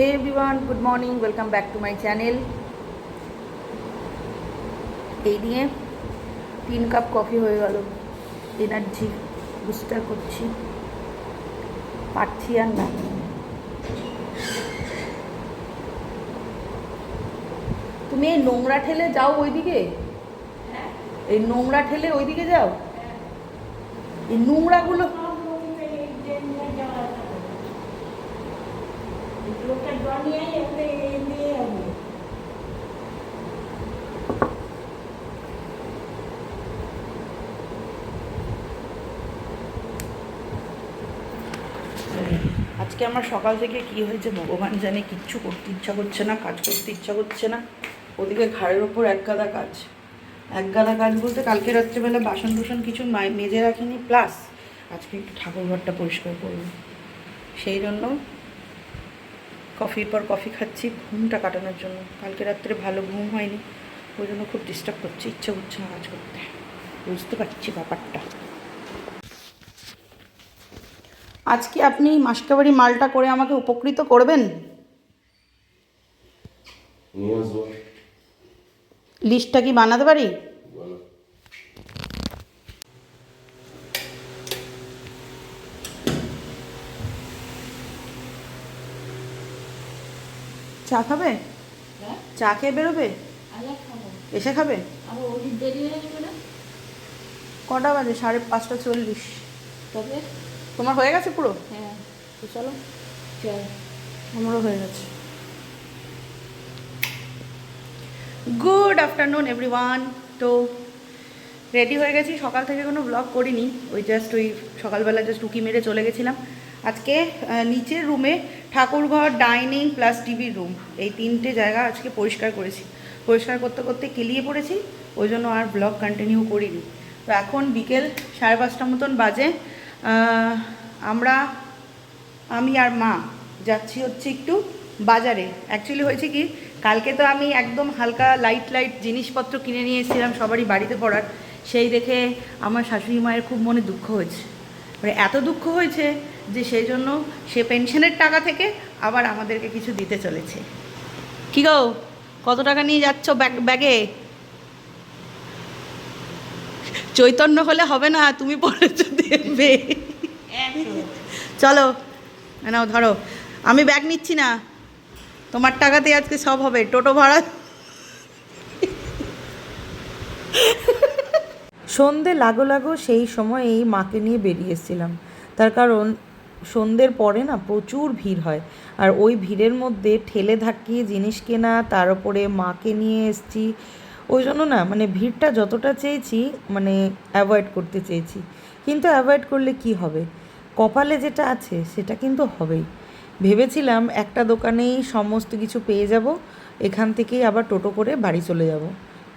Hey everyone good morning welcome back to my channel এই নিয়ে তিন কাপ কফি হয়ে গেল এনার্জি বুস্টার করছি। পারছি আর না। তুমি এই নোংরা ঠেলে যাও ওইদিকে? এই নোংরা ঠেলে ওইদিকে যাও? এই নোংরাগুলো আজকে আমার সকাল থেকে কি হয়েছে? ভগবান জানে কিচ্ছু করতে ইচ্ছা করছে না, কাজ করতে ইচ্ছা করছে না। ওদিকে ঘাড়ের ওপর এক গাদা কাজ। এক গাদা কাজ বলতে কালকে রাত্রেবেলা বাসন টুসন কিছু মেজে রাখিনি, প্লাস আজকে একটু ঠাকুর ঘরটা পরিষ্কার করব। সেই জন্য কফির পর কফি খাচ্ছি ঘুমটা কাটানোর জন্য। কালকে রাত্রে ভালো ঘুম হয়নি ওই জন্য খুব ডিস্টার্ব করছে ইচ্ছা করছে না কাজ করতে। বুঝতে পারছি ব্যাপারটা। আজকে আপনি মাসকাবাড়ি মালটা করে আমাকে উপকৃত করবেন? লিস্টটা কি বানাতে পারি বলো চা খাবে? চা খেয়ে বেরোবে? এসে খাবে? কটা বাজে? সাড়ে পাঁচটা চল্লিশ। তবে? তোমার হয়ে গেছে পুরো? হ্যাঁ। চলো। আমারও হয়ে গেছে। গুড আফটারনুন এভরিওয়ান তো রেডি হয়ে গেছি। সকাল থেকে কোনো ব্লগ করিনি। ওই জাস্ট ওই সকালবেলা জাস্ট উকি মেরে চলে গেছিলাম। আজকে নিচের রুমে ঠাকুরঘর, ডাইনিং প্লাস টিভির রুম। এই তিনটে জায়গা আজকে পরিষ্কার করেছি। পরিষ্কার করতে করতে কেলিয়ে পড়েছি, ওই জন্য আর ব্লগ কন্টিনিউ করিনি। তো এখন বিকেল সাড়ে পাঁচটা মতন বাজে। আমরা, আমি আর মা যাচ্ছি হচ্ছে একটু বাজারে। অ্যাকচুয়ালি হয়েছে কি, কালকে তো আমি একদম হালকা লাইট লাইট জিনিসপত্র কিনে নিয়ে এসেছিলাম সবারই বাড়িতে পড়ার। সেই দেখে আমার শাশুড়ি মায়ের খুব মনে দুঃখ হয়েছে। মানে এত দুঃখ হয়েছে যে সেই জন্য সে পেনশনের টাকা থেকে আবার আমাদেরকে কিছু দিতে চলেছে। কি গো? কত টাকা নিয়ে যাচ্ছ ব্যাগ, ব্যাগে? চৈতন্য হলে হবে না, তুমি বলেছ দেবে চলো, নাও, ধরো। আমি ব্যাগ নিচ্ছি না। তোমার টাকাতে আজকে সব হবে, টোটো ভাড়া। সন্ধে লাগো লাগো সেই সময় এই মাকে নিয়ে বেরিয়ে এসেছিলাম। তার কারণ সন্ধ্যের পরে না প্রচুর ভিড় হয়। আর ওই ভিড়ের মধ্যে ঠেলে ধাক্কিয়ে জিনিস কেনা, তার উপরে মাকে নিয়ে এসছি। ওই জন্য না মানে ভিড়টা যতটা চেয়েছি মানে অ্যাভয়েড করতে চেয়েছি। কিন্তু অ্যাভয়েড করলে কি হবে? কপালে যেটা আছে সেটা কিন্তু হবেই। ভেবেছিলাম একটা দোকানেই সমস্ত কিছু পেয়ে যাব, এখান থেকেই আবার টোটো করে বাড়ি চলে যাব।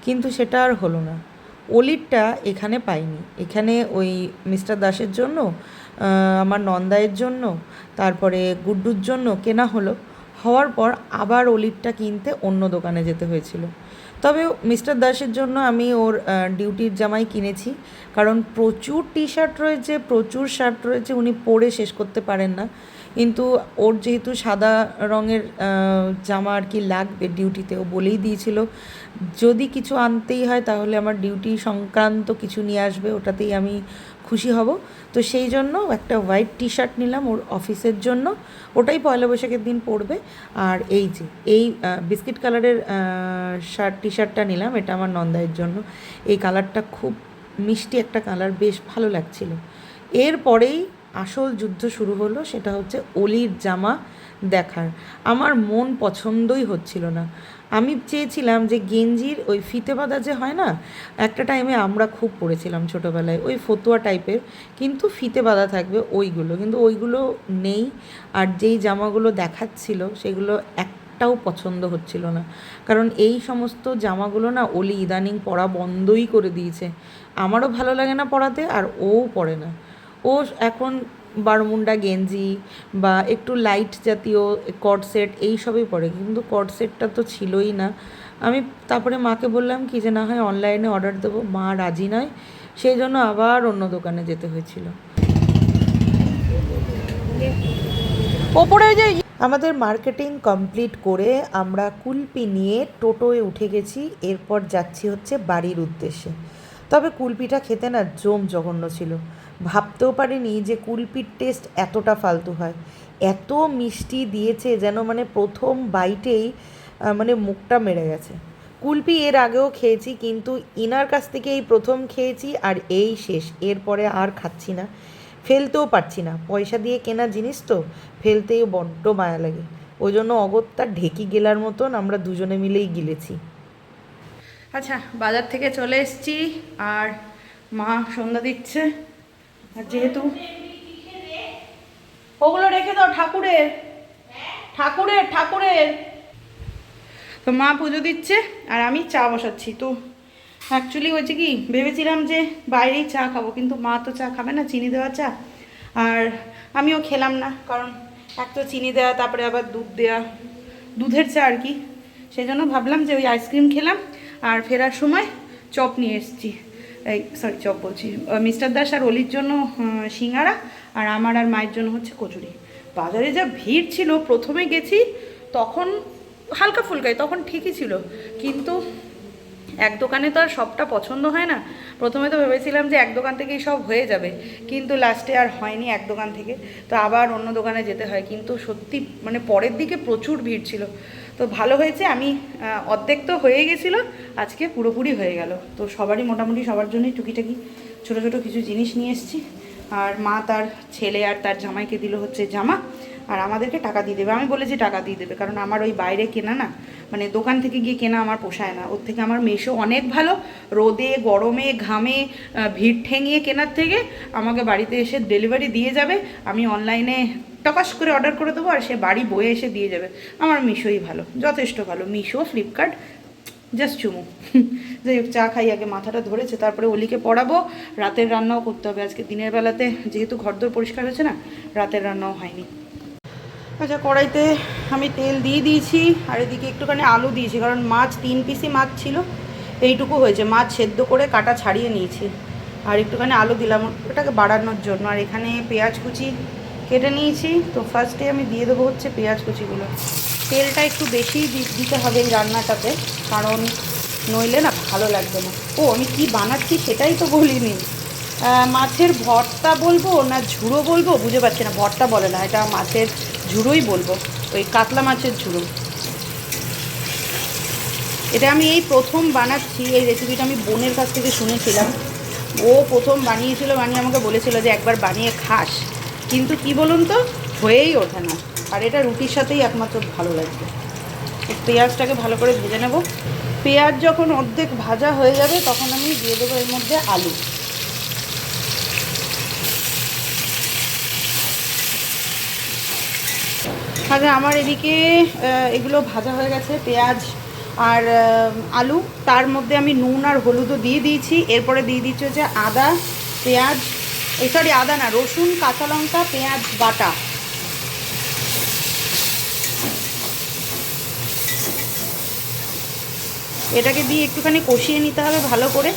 কিন্তু সেটা আর হলো না। অলিরটা এখানে পাইনি। এখানে ওই মিস্টার দাসের জন্য আমার নন্দায়ের জন্য, তারপরে গুড্ডুর জন্য কেনা হলো। হওয়ার পর আবার অলিরটা কিনতে অন্য দোকানে যেতে হয়েছিল। তবে মিস্টার দাসের জন্য আমি ওর ডিউটির জামাই কিনেছি। কারণ প্রচুর টি শার্ট রয়েছে, প্রচুর শার্ট রয়েছে, উনি পরে শেষ করতে পারেন না। কিন্তু ওর যেহেতু সাদা রঙের জামা আর কি লাগবে ডিউটিতে, ও বলেই দিয়েছিল, যদি কিছু আনতেই হয় তাহলে আমার ডিউটি সংক্রান্ত কিছু নিয়ে আসবে, ওটাতেই আমি খুশি হব। তো সেই জন্য একটা হোয়াইট টি শার্ট নিলাম ওর অফিসের জন্য। ওটাই পয়লা বৈশাখের দিন পরবে। আর এই যে, এই বিস্কিট কালারের শার্ট টি শার্টটা নিলাম। এটা আমার নন্দায়ের জন্য। এই কালারটা খুব মিষ্টি একটা কালার বেশ ভালো লাগছিল। এরপরেই আসল যুদ্ধ শুরু হলো, সেটা হচ্ছে অলির জামা দেখার। আমার মন পছন্দই হচ্ছিল না। আমি চেয়েছিলাম যে গেঞ্জির ওই ফিতে বাঁধা যে হয় না, একটা টাইমে আমরা খুব পড়েছিলাম ছোটোবেলায়, ওই ফতুয়া টাইপের কিন্তু ফিতে বাঁধা থাকবে ওইগুলো, কিন্তু ওইগুলো নেই। আর যেই জামাগুলো দেখাচ্ছিল, সেগুলো এক একটাও পছন্দ হচ্ছিল না। কারণ এই সমস্ত জামাগুলো না অলি ইদানিং পরা বন্ধই করে দিয়েছে। আমারও ভালো লাগে না পরাতে, আর ও পরে না। ও এখন বারমুন্ডা গেঞ্জি বা একটু লাইট জাতীয় কট সেট এইসবই পরে। কিন্তু কট সেটটা তো ছিলই না। আমি তারপরে মাকে বললাম কি যে, না হয় অনলাইনে অর্ডার দেবো। মা রাজি নয়। সেই জন্য আবার অন্য দোকানে যেতে হয়েছিল। ওপরে যে আমাদের মার্কেটিং কমপ্লিট করে আমরা কুলপি নিয়ে টোটোয় উঠে গেছি। এরপর যাচ্ছি হচ্ছে বাড়ির উদ্দেশ্যে। তবে কুলপিটা খেতে না জম জঘন্য ছিল। ভাবতেও পারিনি যে কুলপির টেস্ট এতটা ফালতু হয়। এত মিষ্টি দিয়েছে যেন মানে প্রথম বাইটেই মানে মুখটা মেরে গেছে। কুলপি এর আগেও খেয়েছি কিন্তু ইনার কাছ থেকে এই প্রথম খেয়েছি আর এই শেষ। এরপরে আর খাচ্ছি না। ফেলতেও পারছি না। পয়সা দিয়ে কেনা জিনিস তো, ফেলতেই বড্ড মায়া লাগে। ওই জন্য অগত্যা ঢেকি গেলার মতন আমরা দুজনে মিলেই গিলেছি। আচ্ছা বাজার থেকে চলে এসেছি আর মা সন্ধ্যা দিচ্ছে। আর যেহেতু ওগুলো রেখে দাও ঠাকুরের ঠাকুরের ঠাকুরের তো মা পুজো দিচ্ছে আর আমি চা বসাচ্ছি। তো অ্যাকচুয়ালি হয়েছে কি, ভেবেছিলাম যে বাইরেই চা খাব, কিন্তু মা তো চা খাবে না, চিনি দেওয়া চা। আর আমিও খেলাম না, কারণ এক তো চিনি দেওয়া তারপরে আবার দুধ দেওয়া দুধের চা আর কি। সেই জন্য ভাবলাম যে ওই আইসক্রিম খেলাম, আর ফেরার সময় চপ নিয়ে এসেছি। এই সরি চপ বলছি। মিস্টার দাস আর অলির জন্য সিঙ্গারা, আর আমার আর মায়ের জন্য হচ্ছে কচুরি। বাজারে যা ভিড় ছিল, প্রথমে গেছি, তখন হালকা ফুলকাই তখন ঠিকই ছিল। কিন্তু এক দোকানে তো আর সবটা পছন্দ হয় না। প্রথমে তো ভেবেছিলাম যে এক দোকান থেকেই সব হয়ে যাবে। কিন্তু লাস্টে আর হয়নি এক দোকান থেকে। তো আবার অন্য দোকানে যেতে হয়। কিন্তু সত্যি মানে পরের দিকে প্রচুর ভিড় ছিল। তো ভালো হয়েছে, আমি অর্ধেক তো হয়ে গেছিল, আজকে পুরোপুরি হয়ে গেল। তো সবারই মোটামুটি সবার জন্যই টুকিটাকি ছোটো ছোটো কিছু জিনিস নিয়ে এসেছি। আর মা তার ছেলে আর তার জামাইকে দিল হচ্ছে জামা, আর আমাদেরকে টাকা দিয়ে দেবে। আমি বলেছি টাকা দিয়ে দেবে, কারণ আমার ওই বাইরে কেনা না মানে দোকান থেকে গিয়ে কেনা আমার পোষায় না। ওর থেকে আমার মেশো অনেক ভালো, রোদে, গরমে, ঘামে ভিড় ঠেঙিয়ে কেনার থেকে আমাকে বাড়িতে এসে ডেলিভারি দিয়ে যাবে। আমি অনলাইনে টকাশ করে অর্ডার করে দেবো আর সে বাড়ি বয়ে এসে দিয়ে যাবে। আমার মিশোই ভালো, যথেষ্ট ভালো। মিশো, ফ্লিপকার্ট জাস্ট চুমু। যাই হোক, চা খাই, আগে মাথাটা ধরেছে, তারপরে অলিকে পড়াবো। রাতের রান্নাও করতে হবে আজকে, দিনের বেলাতে। যেহেতু ঘরদোর পরিষ্কার হয়েছে না, রাতের রান্নাও হয়নি। আচ্ছা কড়াইতে আমি তেল দিয়ে দিয়েছি, আর এদিকে একটুখানি আলু দিয়েছি, কারণ মাছ, তিন পিসি মাছ ছিল। এইটুকু হয়েছে, মাছ সেদ্ধ করে কাটা ছাড়িয়ে নিয়েছি। আর একটুখানি আলু দিলাম, ওটাকে বাড়ানোর জন্য। আর এখানে পেঁয়াজ কুচি কেটে নিয়েছি। তো ফার্স্টে আমি দিয়ে দেবো হচ্ছে পেঁয়াজ কুচিগুলো। তেলটা একটু বেশি দিতে হবে এই রান্নাটাতে, কারণ নইলে না ভালো লাগবে না। ও, আমি কি বানাচ্ছি সেটাই তো বলিনি। মাছের ভর্তা বলব না ঝুড়ো বলব? বুঝে পাচ্ছি না, ভর্তা বলে না, এটা মাছের ঝুড়োই বলব, ওই কাতলা মাছের ঝুড়ো। এটা আমি এই প্রথম বানাচ্ছি, এই রেসিপিটা আমি বোনের কাছ থেকে শুনেছিলাম। ও প্রথম বানিয়েছিল বানিয়ে আমাকে বলেছিল যে একবার বানিয়ে খাস। কিন্তু কি বলুন তো, হয়েই ওঠে না। আর এটা রুটির সাথেই একমাত্র ভালো লাগবে। পেঁয়াজটাকে ভালো করে ভেজে নেব। পেঁয়াজ যখন অর্ধেক ভাজা হয়ে যাবে, তখন আমি দিয়ে দেবো এর মধ্যে আলু। আচ্ছা আমার এদিকে এগুলো ভাজা হয়ে গেছে, পেঁয়াজ আর আলু। তার মধ্যে আমি নুন আর হলুদও দিয়ে দিয়েছি। এরপরে দিয়ে দিচ্ছি হচ্ছে আদা, পেঁয়াজ এই সরি আদা না রসুন, কাঁচা লঙ্কা, পেঁয়াজ, বাটা। এটাকে দিয়ে একটুখানি কষিয়ে নিতে হবে ভালো করে।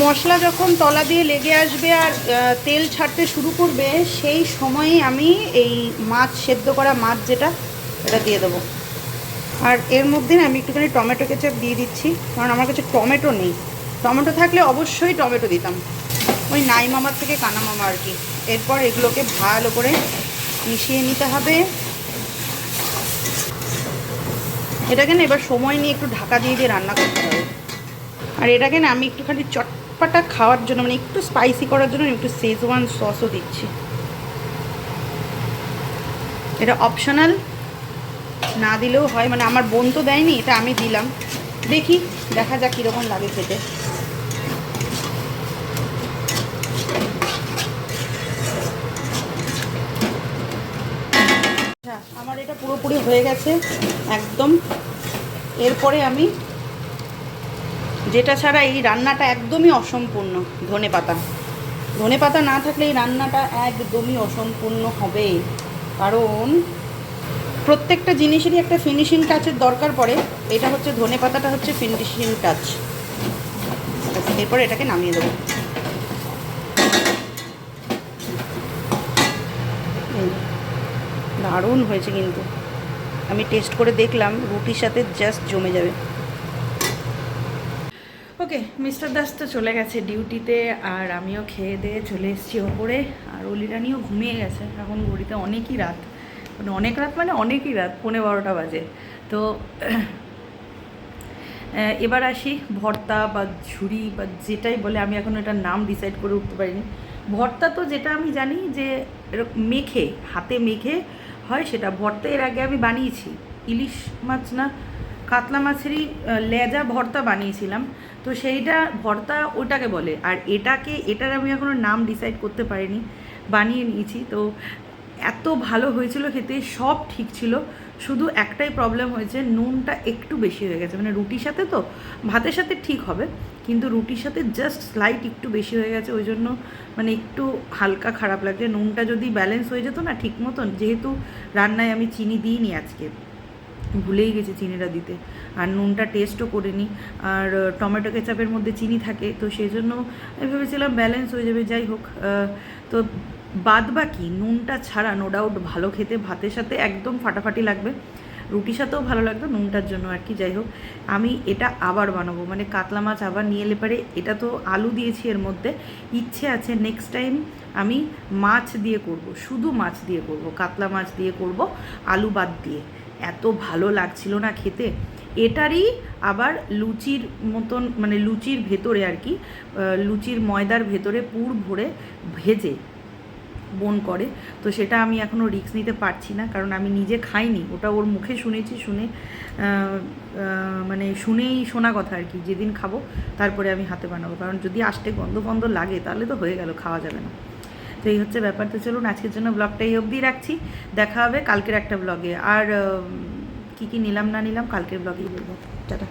মশলা যখন তলা দিয়ে লেগে আসবে আর তেল ছাড়তে শুরু করবে, সেই সময়ে আমি এই মাছ, সেদ্ধ করা মাছ যেটা, এটা দিয়ে দেবো। আর এর মধ্যে আমি একটুখানি টমেটো কেচাপ দিয়ে দিচ্ছি, কারণ আমার কাছে টমেটো নেই। টমেটো থাকলে অবশ্যই টমেটো দিতাম। ওই নাই মামার থেকে কানা মামা আর কি। এরপর এগুলোকে ভালো করে মিশিয়ে নিতে হবে। এটাকে না এবার সময় নিয়ে একটু ঢাকা দিয়ে দিয়ে রান্না করতে হবে। আর এটাকে না আমি একটুখানি চটপাটা খাওয়ার জন্য মানে একটু স্পাইসি করার জন্য একটু শেজওয়ান সসও দিচ্ছি। এটা অপশনাল না দিলেও হয় মানে আমার বোন তো দেয়নি, এটা আমি দিলাম। দেখি, দেখা যাক কীরকম লাগে খেতে আচ্ছা আমার এটা পুরোপুরি হয়ে গেছে, একদম। এরপরে আমি যেটা ছাড়া এই রান্নাটা একদমই অসম্পূর্ণ, ধনে পাতা। ধনে পাতা না থাকলে এই রান্নাটা একদমই অসম্পূর্ণ হবে। কারণ প্রত্যেকটা জিনিসেরই একটা ফিনিশিং টাচের দরকার পড়ে। এটা হচ্ছে ধনে পাতাটা হচ্ছে ফিনিশিং টাচ এরপর এটাকে নামিয়ে দেবো। দারুণ হয়েছে কিন্তু। আমি টেস্ট করে দেখলাম, রুটির সাথে জাস্ট জমে যাবে। ওকে মিস্টার দাস তো চলে গেছে ডিউটিতে আর আমিও খেয়ে দিয়ে চলে এসেছি ওপরে। আর অলিরানিও ঘুমিয়ে গেছে। এখন ঘড়িতে অনেকই রাত। মানে অনেক রাত মানে অনেকই রাত, পৌনে বারোটা বাজে। তো এবার আসি। ভর্তা বা ঝুড়ি বা যেটাই বলে, আমি এখন এটার নাম ডিসাইড করে উঠতে পারিনি। ভর্তা তো যেটা আমি জানি যে মেখে, হাতে মেখে হয় সেটা ভর্তা, এর আগে আমি বানিয়েছি। ইলিশ মাছ না, কাতলা মাছেরই লেজা ভর্তা বানিয়েছিলাম। তো সেইটা ভর্তা ওটাকে বলে। আর এটাকে, এটার আমি এখনও নাম ডিসাইড করতে পারিনি। বানিয়ে নিয়েছি। তো এত ভালো হয়েছিল খেতে, সব ঠিক ছিল। শুধু একটাই প্রবলেম হয়েছে, নুনটা একটু বেশি হয়ে গেছে। মানে রুটির সাথে তো ভাতের সাথে ঠিক হবে, কিন্তু রুটির সাথে জাস্ট স্লাইট একটু বেশি হয়ে গেছে, ওই জন্য মানে একটু হালকা খারাপ লাগছে। নুনটা যদি ব্যালেন্স হয়ে যেত না ঠিক মতন, যেহেতু রান্নায় আমি চিনি দিইনি আজকে, ভুলেই গেছি চিনিটা দিতে। আর নুনটা টেস্টও করিনি, আর টমেটো কেচাপের মধ্যে চিনি থাকে, তো সেই জন্য আমি ভেবেছিলাম ব্যালেন্স হয়ে যাবে, যাই হোক তো বাদ বাকি নুনটা ছাড়া নো ডাউট ভালো খেতে, ভাতের সাথে একদম ফাটাফাটি লাগবে। রুটির সাথেও ভালো লাগবে নুনটার জন্য আর কি, যাই হোক। আমি এটা আবার বানাবো মানে কাতলা মাছ আবার নিয়ে এলে পারে, এটা তো আলু দিয়েছি এর মধ্যে। ইচ্ছে আছে নেক্সট টাইম আমি মাছ দিয়ে করব, শুধু মাছ দিয়ে করব, কাতলা মাছ দিয়ে করব, আলু বাদ দিয়ে। এত ভালো লাগছিল না খেতে। এটারই আবার লুচির মতন মানে লুচির ভেতরে আর কি লুচির ময়দার ভেতরে পুর ভরে ভেজে বোন করে, তো সেটা আমি এখনও রিস্ক নিতে পারছি না, কারণ আমি নিজে খাইনি। ওটা ওর মুখে শুনেছি, শুনে মানে শুনেই শোনা কথা আর কি, যেদিন খাব তারপরে আমি হাতে বানাবো। কারণ যদি আসতে গন্ধ বন্ধ লাগে, তাহলে তো হয়ে গেল, খাওয়া যাবে না। তো এই হচ্ছে ব্যাপার। তো চলুন, আজকের জন্য ব্লগটা এই অবধি রাখছি। দেখা হবে কালকের একটা ব্লগে আর কী কী নিলাম, না নিলাম, কালকের ব্লগেই বলব। টাটা।